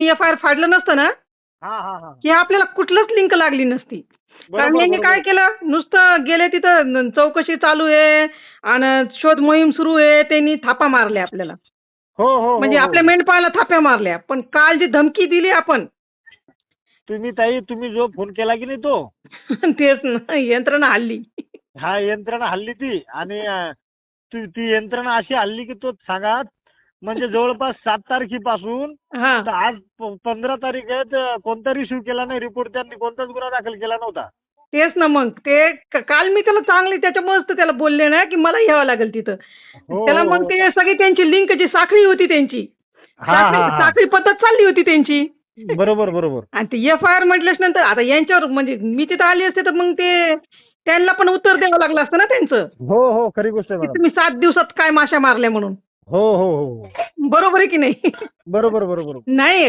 F I R फाडलं नसतं ना? हा हा हा. की आपल्याला कुठलंच लिंक लागली नसती. कारण बरोबर, यांनी काय. केलं? नुसतं गेले तिथं न- चौकशी चालू आहे आणि शोध मोहीम सुरू आहे त्यांनी थापा मारल्या आपल्याला. हो हो म्हणजे हो, हो. आपल्या मेंढपाळाला थाप्या मारल्या. पण काल जी धमकी दिली आपण तुम्ही ताई तुम्ही जो फोन केला की नाही तो? तेच ना यंत्रणा हल्ली. हा यंत्रणा हल्ली ती. आणि अं, ती ती यंत्रणा अशी हल्ली की तो सांगा म्हणजे जवळपास सात तारखेपासून हा. तर आज प- पंधरा तारीख आहे तर कोणता रिसिव्ह केला नाही रिपोर्ट त्यांनी कोणताच गुन्हा दाखल केला नव्हता. तेच ना मग ते क- काल मी त्याला चांगली त्याच्यामुळेच तर त्याला बोलले ना की मला यावं लागेल तिथं. हो, त्याला हो, मग हो. ते सगळी त्यांची लिंक जी साखळी होती त्यांची. हा, हा, साखळी हा. साखळी पद्धत चालली होती त्यांची. बरोबर बरोबर. आणि ते एफ आय आर म्हटल्याच नंतर आता यांच्यावर म्हणजे मी तिथं आली असते तर मग ते त्यांना पण उत्तर द्यावं लागलं असतं ना त्यांचं. हो हो खरी गोष्ट आहे की मॅडम. तुम्ही सात दिवसात काय माश्या मारल्या म्हणून? हो हो हो. बरोबर आहे की नाही? बरोबर बरोबर. नाही